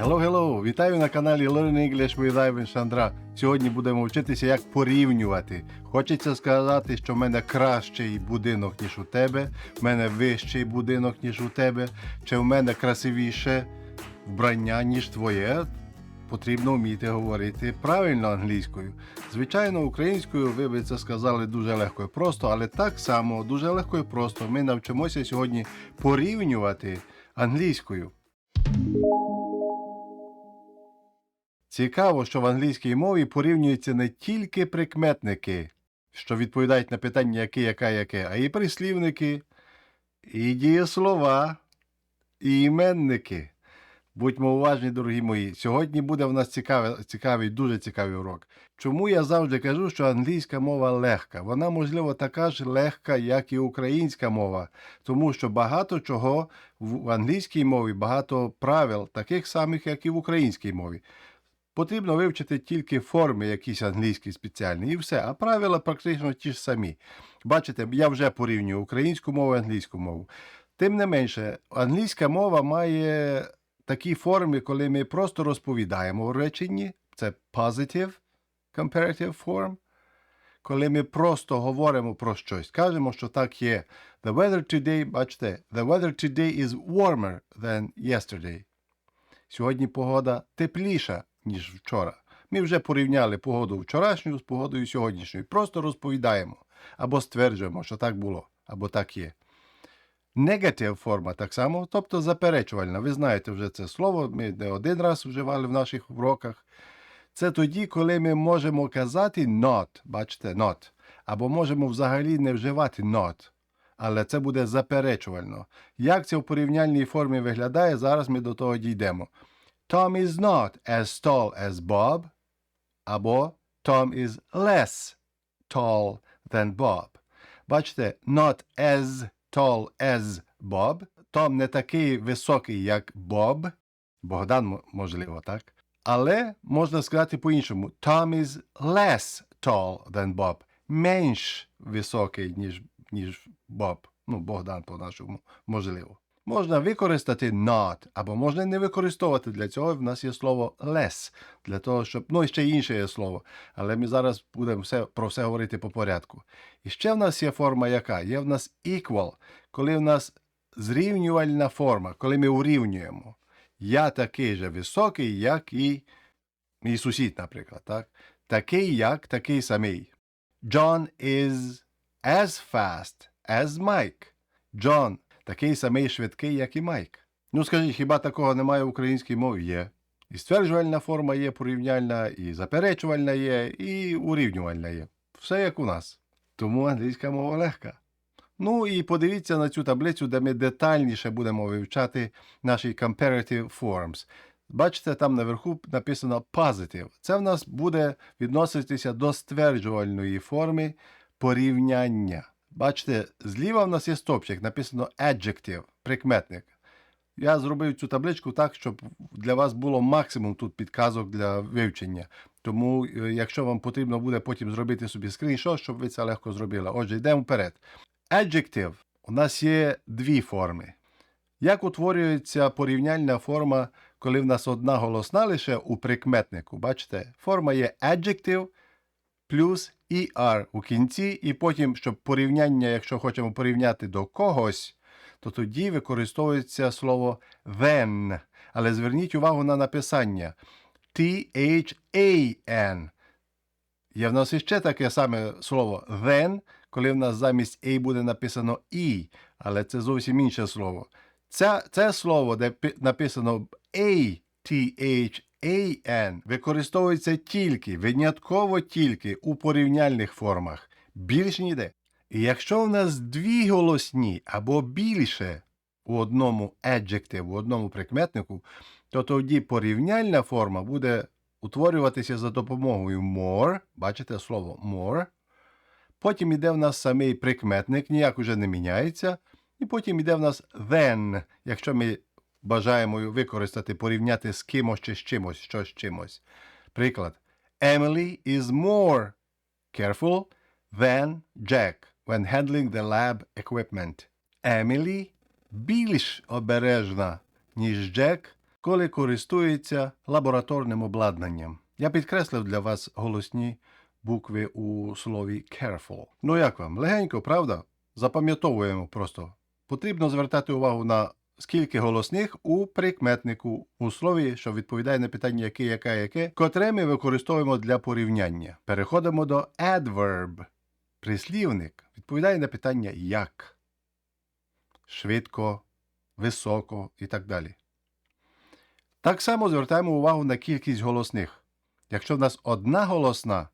Hello, hello! Вітаю на каналі Learn English with Ivan Шандра. Сьогодні будемо вчитися, як порівнювати. Хочеться сказати, що в мене кращий будинок, ніж у тебе, в мене вищий будинок, ніж у тебе, чи в мене красивіше вбрання, ніж твоє. Потрібно вміти говорити правильно англійською. Звичайно, українською ви би це сказали дуже легко і просто, але так само дуже легко і просто ми навчимося сьогодні порівнювати англійською. Цікаво, що в англійській мові порівнюються не тільки прикметники, що відповідають на питання яке, яка, яке, а і прислівники, і дієслова, і іменники. Будьмо уважні, дорогі мої. Сьогодні буде в нас цікавий, цікавий, дуже цікавий урок. Чому я завжди кажу, що англійська мова легка? Вона, можливо, така ж легка, як і українська мова, тому що багато чого в англійській мові, багато правил, таких самих, як і в українській мові. Потрібно вивчити тільки форми якісь англійські спеціальні і все, а правила практично ті ж самі. Бачите, я вже порівнюю українську мову і англійську мову. Тим не менше, англійська мова має такі форми, коли ми просто розповідаємо в реченні, це positive comparative form. Коли ми просто говоримо про щось, кажемо, що так є. The weather today, бачите, the weather today is warmer than yesterday. Сьогодні погода тепліша, ніж вчора. Ми вже порівняли погоду вчорашню з погодою сьогоднішньою. Просто розповідаємо або стверджуємо, що так було, або так є. Негатив форма так само, тобто заперечувальна. Ви знаєте вже це слово, ми не один раз вживали в наших уроках. Це тоді, коли ми можемо казати not, бачите, not, або можемо взагалі не вживати not. Але це буде заперечувально. Як це в порівняльній формі виглядає, зараз ми до того дійдемо. Tom is not as tall as Bob, або Tom is less tall than Bob. Бачите, not as tall as Bob. Том не такий високий, як Боб. Богдан, можливо, так? Але можна сказати по-іншому: Tom is less tall than Bob. Менш високий, ніж, ніж Боб. Ну, Богдан по-нашому, можливо. Можна використати not, або можна не використовувати. Для цього в нас є слово less, для того, щоб. Ну, і ще інше є слово. Але ми зараз будемо все, про все говорити по порядку. І ще в нас є форма яка? Є в нас equal, коли в нас зрівнювальна форма, коли ми урівнюємо. Я такий же високий, як і мій сусід, наприклад. Так? Такий, як такий самий. John is as fast as Mike. John такий самий швидкий, як і Майк. Ну скажіть, хіба такого немає в українській мові? Є. І стверджувальна форма є порівняльна, і заперечувальна є, і урівнювальна є. Все як у нас. Тому англійська мова легка. Ну і подивіться на цю таблицю, де ми детальніше будемо вивчати наші comparative forms. Бачите, там наверху написано positive. Це в нас буде відноситися до стверджувальної форми порівняння. Бачите, зліва в нас є стопчик, написано adjective, прикметник. Я зробив цю табличку так, щоб для вас було максимум тут підказок для вивчення. Тому, е, якщо вам потрібно буде потім зробити собі скріншот, щоб ви це легко зробили. Отже, йдемо вперед. Adjective у нас є дві форми. Як утворюється порівняльна форма, коли в нас одна голосна лише у прикметнику? Бачите, форма є adjective плюс er у кінці, і потім, щоб порівняння, якщо хочемо порівняти до когось, то тоді використовується слово then. Але зверніть увагу на написання T-H-A-N. Є в нас іще таке саме слово then, коли в нас замість A буде написано E, але це зовсім інше слово. Це, це слово, де пи- написано A-T-H-A-N, використовується тільки, винятково тільки у порівняльних формах. Більш ніде. І якщо в нас дві голосні або більше у одному adjective, у одному прикметнику, то тоді порівняльна форма буде утворюватися за допомогою more, бачите слово more. Потім йде в нас самий прикметник, ніяк уже не міняється. І потім йде в нас then, якщо ми бажаємо використати, порівняти з кимось чи з чимось, що з чимось. Приклад. Emily is more careful than Jack when handling the lab equipment. Emily більш обережна, ніж Джек коли користується лабораторним обладнанням. Я підкреслив для вас голосні букви у слові careful. Ну як вам? Легенько, правда? Запам'ятовуємо просто. Потрібно звертати увагу на скільки голосних у прикметнику у слові, що відповідає на питання яке, яка, яке, котре ми використовуємо для порівняння. Переходимо до adverb. Прислівник відповідає на питання як, швидко, високо і так далі. Так само звертаємо увагу на кількість голосних. Якщо в нас одна голосна,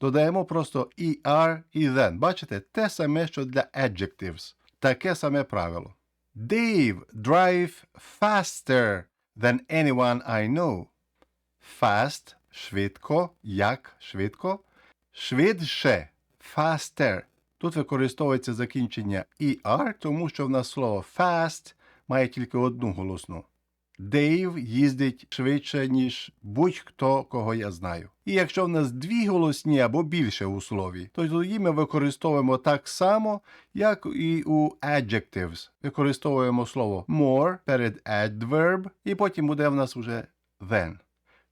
додаємо просто er і then. Бачите, те саме, що для adjectives. Таке саме правило. Dave drive faster than anyone I know. Fast – швидко, як швидко. Швидше – faster. Тут використовується закінчення er, тому що в нас слово fast має тільки одну голосну. Дейв їздить швидше, ніж будь-хто, кого я знаю. І якщо в нас дві голосні або більше у слові, то тоді ми використовуємо так само, як і у adjectives. Використовуємо слово more перед adverb, і потім буде в нас уже then.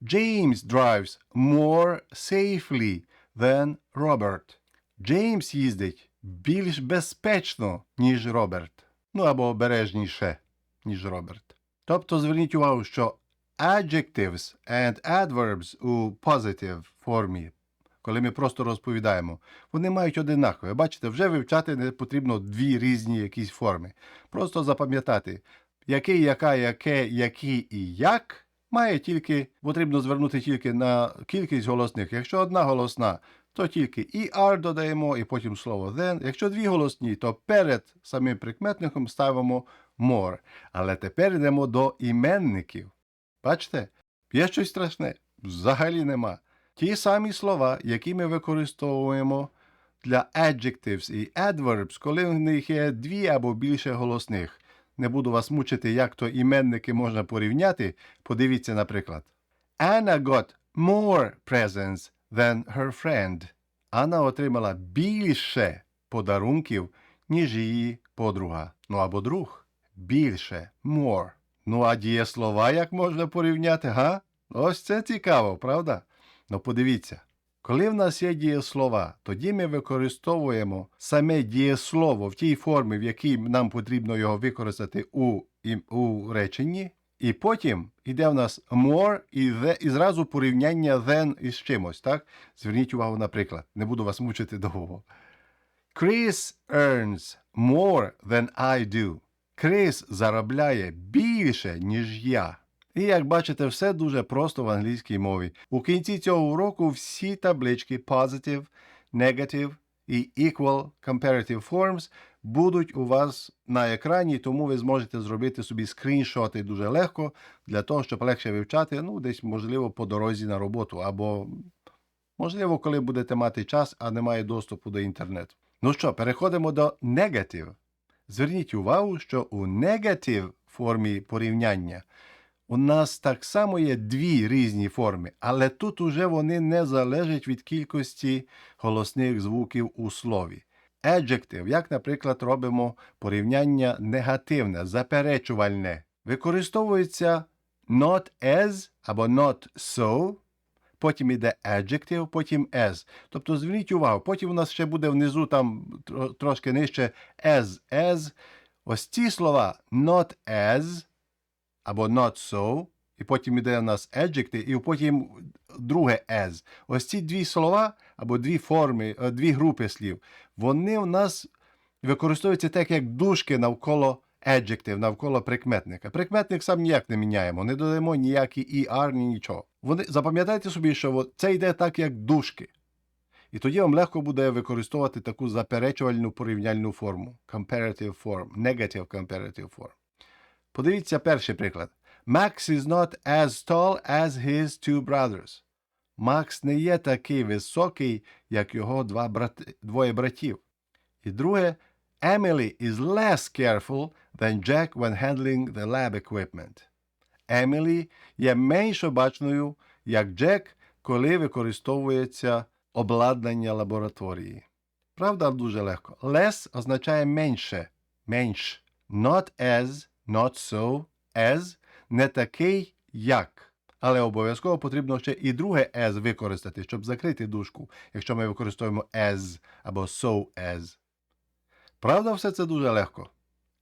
James drives more safely than Robert. Джеймс їздить більш безпечно, ніж Роберт. Ну або обережніше, ніж Роберт. Тобто зверніть увагу, що adjectives and adverbs у positive формі, коли ми просто розповідаємо, вони мають одинакове. Бачите, вже вивчати не потрібно дві різні якісь форми. Просто запам'ятати, який, яка, яке, які і як має тільки, потрібно звернути тільки на кількість голосних. Якщо одна голосна, то тільки er додаємо і потім слово then. Якщо дві голосні, то перед самим прикметником ставимо more. Але тепер йдемо до іменників. Бачите, є щось страшне? Взагалі нема. Ті самі слова, які ми використовуємо для adjectives і adverbs, коли в них є дві або більше голосних. Не буду вас мучити, як то іменники можна порівняти. Подивіться, наприклад. Anna got more presents than her friend. Анна отримала більше подарунків, ніж її подруга. Ну або друг. Більше. More. Ну а дієслова як можна порівняти, га? Ось це цікаво, правда? Ну подивіться. Коли в нас є дієслова, тоді ми використовуємо саме дієслово в тій формі, в якій нам потрібно його використати у, у реченні, і потім іде в нас more і, the, і зразу порівняння then із чимось. так? Зверніть увагу, наприклад, не буду вас мучити довго. Chris earns more than I do. Крис заробляє більше, ніж я. І як бачите, все дуже просто в англійській мові. У кінці цього уроку всі таблички positive, negative і equal comparative forms будуть у вас на екрані, тому ви зможете зробити собі скріншоти дуже легко для того, щоб легше вивчати, ну, десь, можливо, по дорозі на роботу, або, можливо, коли будете мати час, а немає доступу до інтернету. Ну що, переходимо до negative. Зверніть увагу, що у негатив формі порівняння у нас так само є дві різні форми, але тут уже вони не залежать від кількості голосних звуків у слові. Adjective, як, наприклад, робимо порівняння негативне, заперечувальне, використовується not as або not so, потім іде adjective, потім as. Тобто зверніть увагу, потім у нас ще буде внизу там трошки нижче as, as. Ось ці слова not as або not so, і потім іде у нас adjective, і потім друге as. Ось ці дві слова або дві форми, е, дві групи слів, вони у нас використовуються так, як дужки навколо adjective, навколо прикметника. Прикметник сам ніяк не міняємо, не додаємо ніякі er, ні нічого. Вони, запам'ятайте собі, що це йде так, як дужки. І тоді вам легко буде використовувати таку заперечувальну порівняльну форму. Comparative form, negative comparative form. Подивіться перший приклад. Max is not as tall as his two brothers. Макс не є такий високий, як його два брати, двоє братів. І друге, Emily is less careful than Jack when handling the lab equipment. Емілі є менш обачною, як Джек, коли використовується обладнання лабораторії. Правда, дуже легко. Less означає менше, менш. Not as, not so, as не такий, як. Але обов'язково потрібно ще і друге as використати, щоб закрити дужку, якщо ми використовуємо as або so as. Правда, все це дуже легко.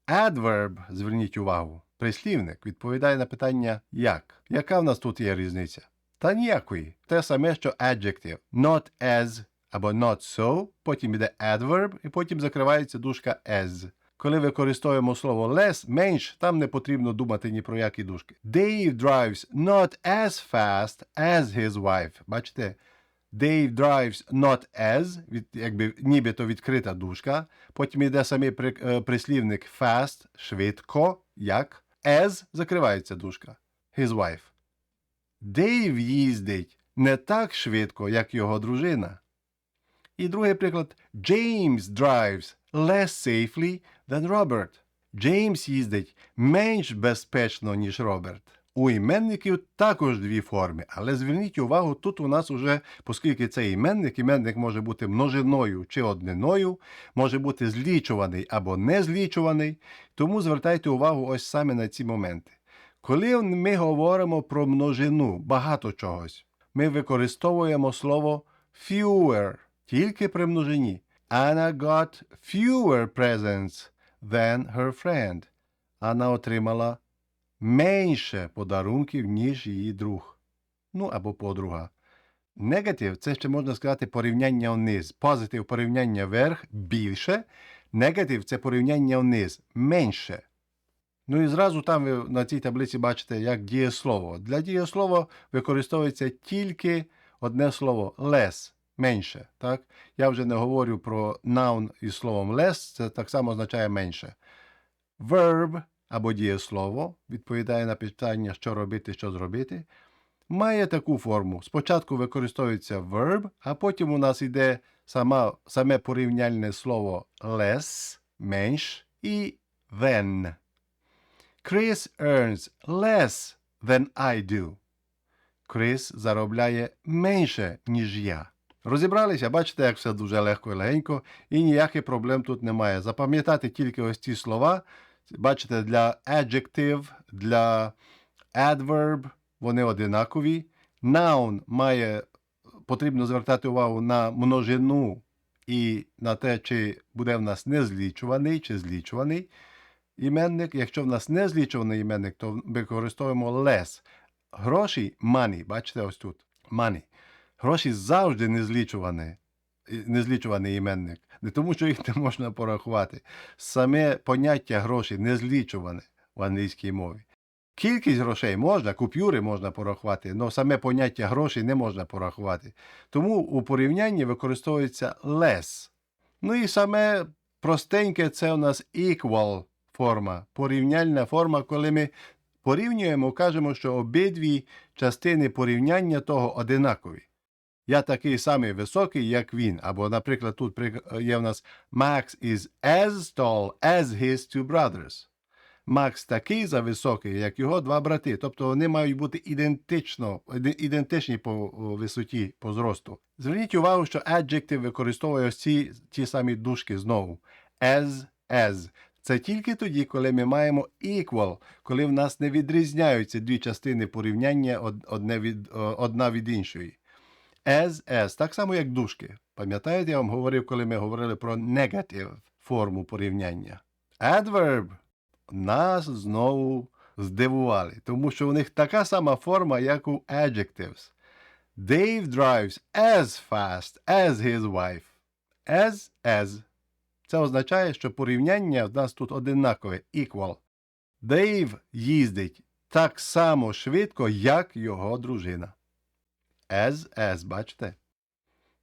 Adverb, зверніть увагу, прислівник відповідає на питання як. Яка в нас тут є різниця? Та ніякої. Те саме, що adjective. Not as або not so, потім йде adverb, і потім закривається дужка as. Коли використовуємо слово less, менш, там не потрібно думати ні про які дужки. Dave drives not as fast as his wife. Бачите? Dave drives not as, від, якби нібито відкрита дужка. Потім йде самий при, е, прислівник fast, швидко, як. As закривається дужка. His wife. Дейв їздить не так швидко, як його дружина. І другий приклад. James drives less safely than Robert. Джеймс їздить менш безпечно, ніж Роберт. У іменників також дві форми, але зверніть увагу, тут у нас уже, оскільки це іменник, іменник може бути множиною чи одниною, може бути злічуваний або не злічуваний, тому звертайте увагу ось саме на ці моменти. Коли ми говоримо про множину багато чогось, ми використовуємо слово fewer тільки при множині. Anna got fewer presents than her friend. Анна отримала менше подарунків, ніж її друг. Ну або подруга. Негатив це ще можна сказати порівняння вниз. Позитив порівняння вверх більше. Негатив це порівняння вниз менше. Ну і зразу там ви на цій таблиці бачите як дієслово. Для дієслова використовується тільки одне слово less, менше. Так? Я вже не говорю про noun із словом less, це так само означає менше. Verb або дієслово відповідає на питання, що робити, що зробити. Має таку форму. Спочатку використовується verb, а потім у нас йде сама, саме порівняльне слово less, менш і than. Chris earns less than I do. Крис заробляє менше, ніж я. Розібралися, бачите, як все дуже легко і легенько, і ніяких проблем тут немає. Запам'ятати тільки ось ці слова. Бачите, для adjective, для adverb вони одинакові. Noun має потрібно звертати увагу на множину і на те, чи буде в нас незлічуваний чи злічуваний іменник. Якщо в нас не злічуваний іменник, то використовуємо less. Гроші money, бачите ось тут. Money. Гроші завжди незлічувані, незлічуваний іменник. Не тому, що їх не можна порахувати. Саме поняття грошей незлічуване в англійській мові. Кількість грошей можна, купюри можна порахувати, але саме поняття грошей не можна порахувати. Тому у порівнянні використовується less. Ну і саме простеньке це у нас equal форма, порівняльна форма, коли ми порівнюємо, кажемо, що обидві частини порівняння того одинакові. Я такий самий високий, як він. Або, наприклад, тут є в нас Max is as tall as his two brothers. Макс такий зависокий, як його два брати. Тобто вони мають бути ідентично, ідентичні по висоті, по зросту. Зверніть увагу, що adjective використовує ось ці ті самі дужки знову. As, as. Це тільки тоді, коли ми маємо equal, коли в нас не відрізняються дві частини порівняння одне від, одна від іншої. As, as, так само, як дужки. Пам'ятаєте, я вам говорив, коли ми говорили про negative форму порівняння. Adverb нас знову здивували, тому що у них така сама форма, як у adjectives. Dave drives as fast as his wife. As, as. Це означає, що порівняння в нас тут одинакове, equal. Дейв їздить так само швидко, як його дружина. As, as, бачите?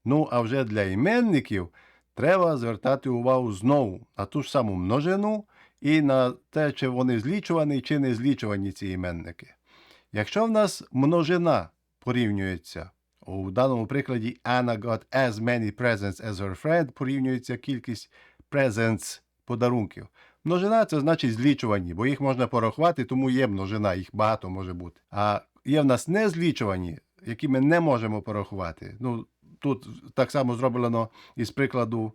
Ну, а вже для іменників треба звертати увагу знову на ту ж саму множину і на те, чи вони злічувані, чи не злічувані ці іменники. Якщо в нас множина порівнюється, у даному прикладі Anna got as many presents as her friend порівнюється кількість presents подарунків. Множина це значить злічувані, бо їх можна порахувати, тому є множина, їх багато може бути. А є в нас незлічувані, які ми не можемо порахувати. Ну, Тут так само зроблено із прикладу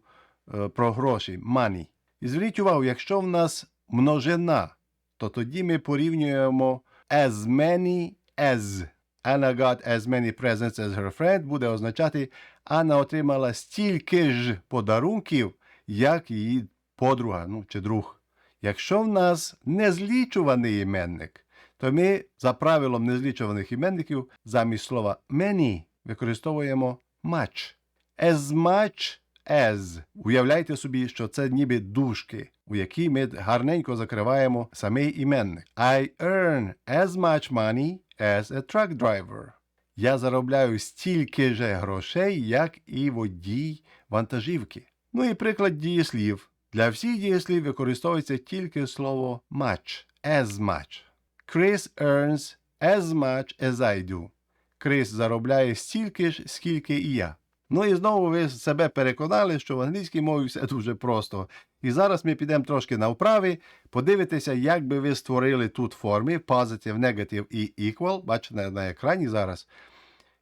е, про гроші money. І зверніть увагу, якщо в нас множина, то тоді ми порівнюємо as many as. Anna got as many presents as her friend буде означати Анна отримала стільки ж подарунків, як її подруга ну, чи друг. Якщо в нас незлічуваний іменник, то ми за правилом незлічуваних іменників замість слова many використовуємо much. As much as. Уявляйте собі, що це ніби дужки, у які ми гарненько закриваємо самий іменник. I earn as much money as a truck driver. Я заробляю стільки же грошей, як і водій вантажівки. Ну і приклад дієслів. Для всіх дієслів використовується тільки слово much, as much. Chris earns as much as I do. Крис заробляє стільки ж, скільки і я. Ну і знову ви себе переконали, що в англійській мові все дуже просто. І зараз ми підемо трошки на вправи, подивитися, як би ви створили тут форми positive, negative і equal. Бачите на екрані зараз.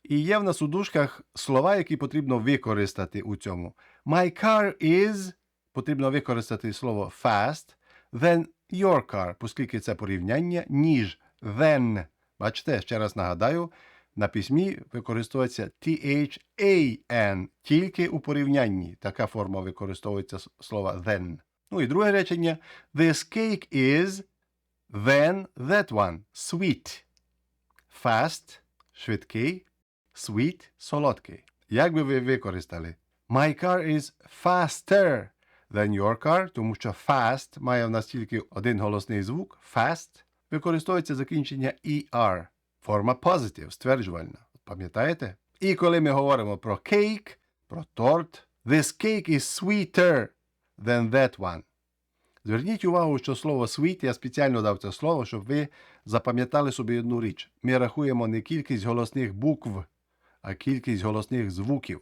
І є в нас у дужках слова, які потрібно використати у цьому. My car is потрібно використати слово fast, then your car, оскільки це порівняння, ніж then. Бачите, ще раз нагадаю, на письмі використовується THAN, тільки у порівнянні. Така форма використовується слова then. Ну і друге речення. This cake is then that one. Sweet. Fast, швидкий, sweet, солодкий. Як би ви використали? My car is faster than your car, тому що fast має в нас тільки один голосний звук. Fast використовується закінчення ER. Форма positive, стверджувальна. Пам'ятаєте? І коли ми говоримо про cake, про торт, this cake is sweeter than that one. Зверніть увагу, що слово sweet я спеціально дав це слово, щоб ви запам'ятали собі одну річ. Ми рахуємо не кількість голосних букв, а кількість голосних звуків.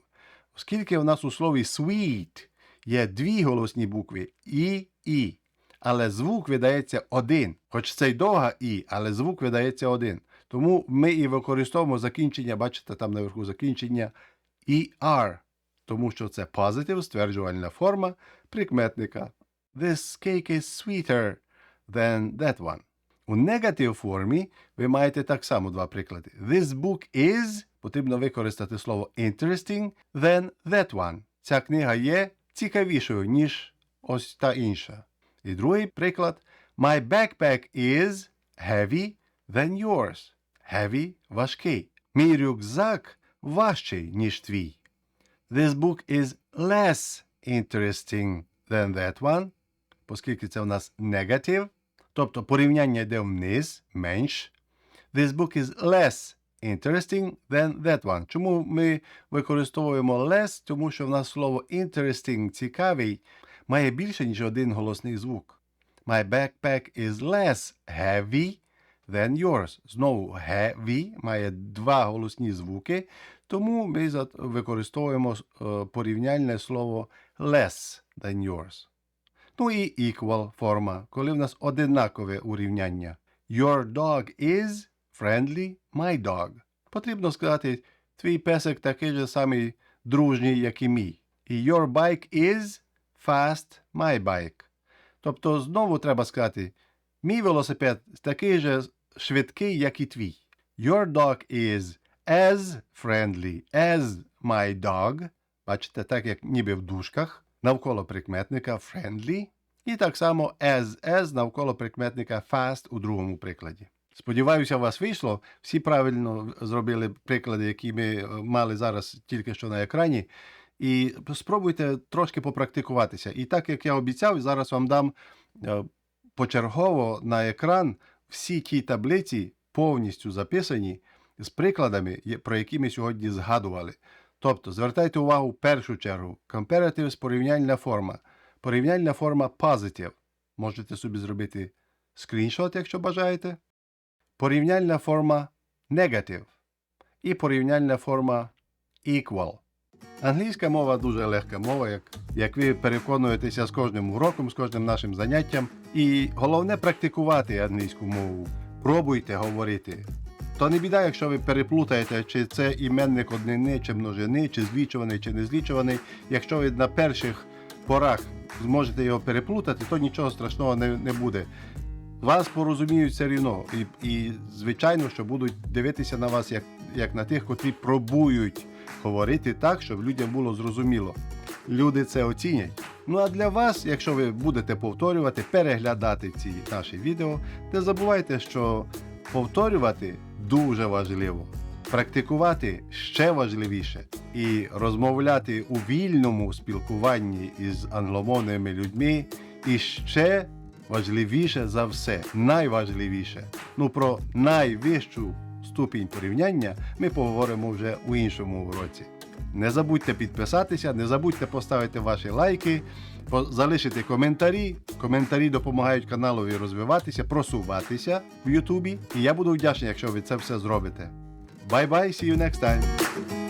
Оскільки у нас у слові sweet є дві голосні букви і і, але звук видається один. Хоч це й довга і, але звук видається один. Тому ми і використовуємо закінчення, бачите, там наверху закінчення ER, тому що це positive, стверджувальна форма прикметника. This cake is sweeter than that one. У негатив формі ви маєте так само два приклади. This book is потрібно використати слово interesting than that one. Ця книга є цікавішою, ніж ось та інша. І другий приклад. My backpack is heavy than yours. Heavy – важкий. Мій рюкзак важчий, ніж твій. This book is less interesting than that one, оскільки це у нас negative, тобто порівняння йде вниз, менш. This book is less interesting than that one. Чому ми використовуємо less? Тому що в нас слово interesting, цікавий, має більше, ніж один голосний звук. My backpack is less heavy than yours. Знову heavy має два голосні звуки, тому ми використовуємо е, порівняльне слово less than yours. Ну і equal форма, коли в нас одинакове урівняння. Your dog is friendly, my dog. Потрібно сказати, твій песик такий же самий дружній, як і мій. І your bike is fast, my bike. Тобто знову треба сказати, мій велосипед такий же швидкий, як і твій. Your dog is as friendly as my dog. Бачите, так як ніби в дужках, навколо прикметника friendly. І так само as as навколо прикметника fast у другому прикладі. Сподіваюся, у вас вийшло. Всі правильно зробили приклади, які ми е, мали зараз тільки що на екрані. І спробуйте трошки попрактикуватися. І так як я обіцяв, зараз вам дам е, почергово на екран всі ті таблиці повністю записані з прикладами, про які ми сьогодні згадували. Тобто, звертайте увагу в першу чергу. Comparative – порівняльна форма. Порівняльна форма positive. Можете собі зробити скріншот, якщо бажаєте. Порівняльна форма negative. І порівняльна форма equal. Англійська мова дуже легка мова, як, як ви переконуєтеся з кожним уроком, з кожним нашим заняттям. І головне практикувати англійську мову. Пробуйте говорити. То не біда, якщо ви переплутаєте, чи це іменник однини, чи множини, чи злічуваний, чи не злічуваний. Якщо ви на перших порах зможете його переплутати, то нічого страшного не, не буде. Вас порозуміють все рівно. І, і звичайно, що будуть дивитися на вас як, як на тих, котрі пробують говорити так, щоб людям було зрозуміло. Люди це оцінять. Ну а для вас, якщо ви будете повторювати, переглядати ці наші відео, не забувайте, що повторювати дуже важливо. Практикувати ще важливіше і розмовляти у вільному спілкуванні із англомовними людьми і ще важливіше за все, найважливіше. Ну про найвищу ступінь порівняння ми поговоримо вже у іншому уроці. Не забудьте підписатися, не забудьте поставити ваші лайки, залишити коментарі. Коментарі допомагають каналові розвиватися, просуватися в Ютубі. І я буду вдячний, якщо ви це все зробите. Bye bye, see you next time.